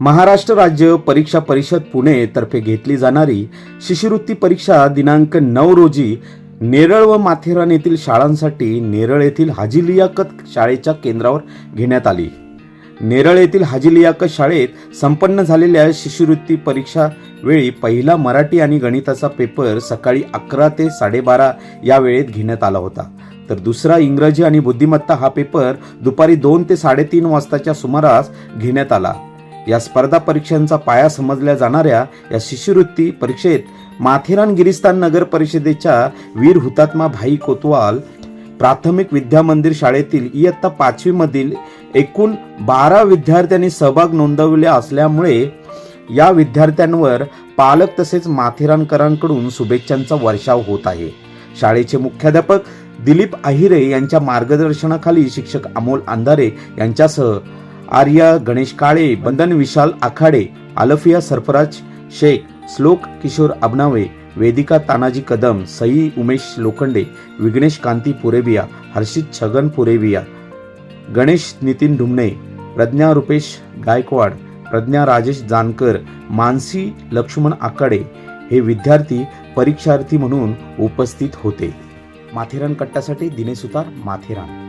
महाराष्ट्र राज्य परीक्षा परिषद पुणे तर्फे घेतली जाणारी शिष्यवृत्ती परीक्षा दिनांक नऊ रोजी नेरळ व माथेरान येथील शाळांसाठी नेरळ येथील हाजी लियाकत शाळेच्या केंद्रावर घेण्यात आली. नेरळ येथील हाजी लियाकत शाळेत संपन्न झालेल्या शिष्यवृत्ती परीक्षा वेळी पहिला मराठी आणि गणिताचा पेपर सकाळी अकरा ते साडेबारा या वेळेत घेण्यात आला होता. तर दुसरा इंग्रजी आणि बुद्धिमत्ता हा पेपर दुपारी दोन ते साडेतीन वाजताच्या सुमारास घेण्यात आला. या स्पर्धा परीक्षांचा पाया समजल्या जाणाऱ्या या शिष्यवृत्ती परीक्षेत माथेरान गिरिस्तान नगर परिषदेच्या वीर हुतात्मा भाई कोतवाल प्राथमिक विद्या मंदिर शाळेतील इयत्ता पाचवी मधील एकूण बारा विद्यार्थ्यांनी सहभाग नोंदवले असल्यामुळे या विद्यार्थ्यांवर पालक तसेच माथेरानकरांकडून शुभेच्छांचा वर्षाव होत आहे. शाळेचे मुख्याध्यापक दिलीप आहिरे यांच्या मार्गदर्शनाखाली शिक्षक अमोल अंधारे यांच्यासह आर्या गणेश काळे बंधन विशाल आखाडे आलफिया सरफराज शेख श्लोक किशोर अबनावे वेदिका तानाजी कदम सई उमेश लोखंडे विघ्नेश कांती पुरेबिया हर्षित छगन पुरेबिया गणेश नितीन ढुमणे प्रज्ञा रुपेश गायकवाड प्रज्ञा राजेश जानकर मानसी लक्ष्मण आकाडे हे विद्यार्थी परीक्षार्थी म्हणून उपस्थित होते. माथेरान कट्टासाठी दिनेसुतार माथेरान.